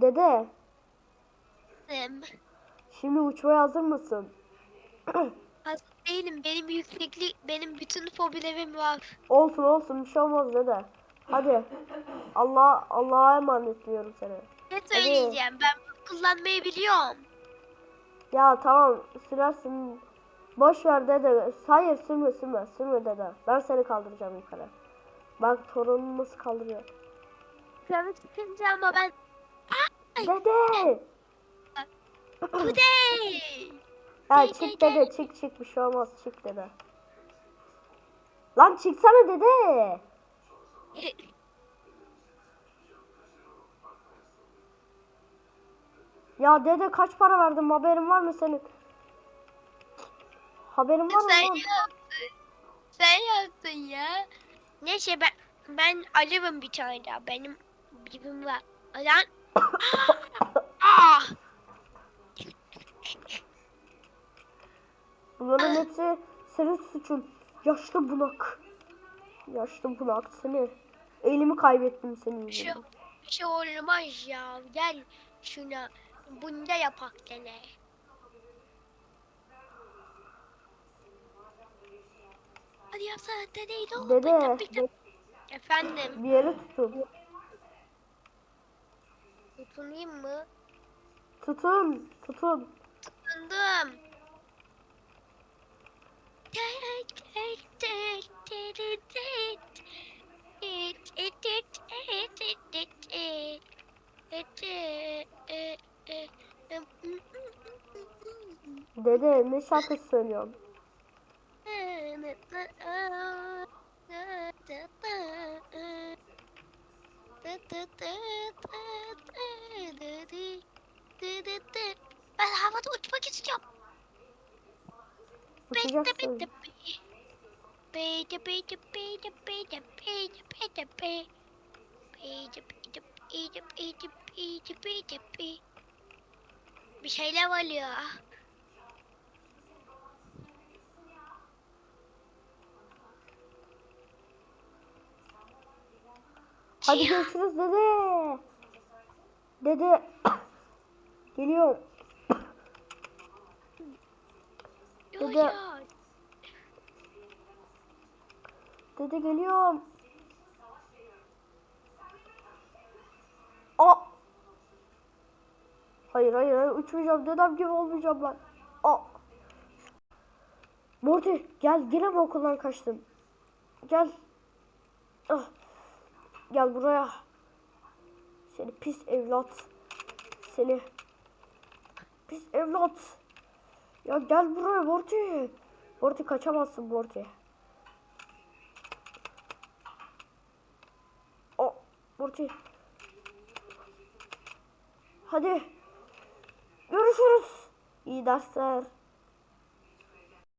Dede, Em, şimdi uçmaya hazır mısın? Hazır değilim. Benim yükseklik, benim bütün fobilerim var. Olsun olsun bir şey olmaz dede. Hadi. Allah Allah'a emanetliyorum seni. Ne söyleyeceğim? Ben bunu kullanmayı biliyorum. Ya tamam sürersin. Boş ver dede. Hayır sürme sürme sürme dede. Ben seni kaldıracağım yukarı. Bak torunum nasıl kaldırıyor. Yukarı çıkınca ama ben... Dede. Kudey! Ya çık dede çık çık bir şey olmaz çık dede. Lan çıksana dede. Ya dede kaç para verdin haberin var mı senin? Haberin var mı? Sen yaptın. Sen yaptın ya. Neyse ben ben alırım bir tane daha. Benim birim var. Lan. Ah! Bunların hepsi senin suçun. Yaşlı bunak. Yaşlı bunak seni. Elimi kaybettim senin Bir şey, yüzünden. bir şey olmaz ya. Gel şuna. Bunda yapak gene. Hadi yapsana dedeyi olur. Dede. Efendim. Bir yere tutun. Tutunayım mı? Tutun. Tutun. Tutundum. Dede ne şarkısı söylüyorsun? Havada uçmak istiyorum. Uçacaksın. Bir şeyler oluyor. Hadi görüşürüz dede. Dede. Geliyorum. Dede. Dede geliyorum. Aa. Hayır hayır hayır uçmayacağım. Dedem gibi olmayacağım ben. Aa. Morty gel yine mi okuldan kaçtın? Gel. Ah. Gel buraya. Seni pis evlat. Seni. Pis evlat. Ya gel buraya Morty. Morty kaçamazsın Morty. O Morty. Hadi. Görüşürüz. İyi dersler.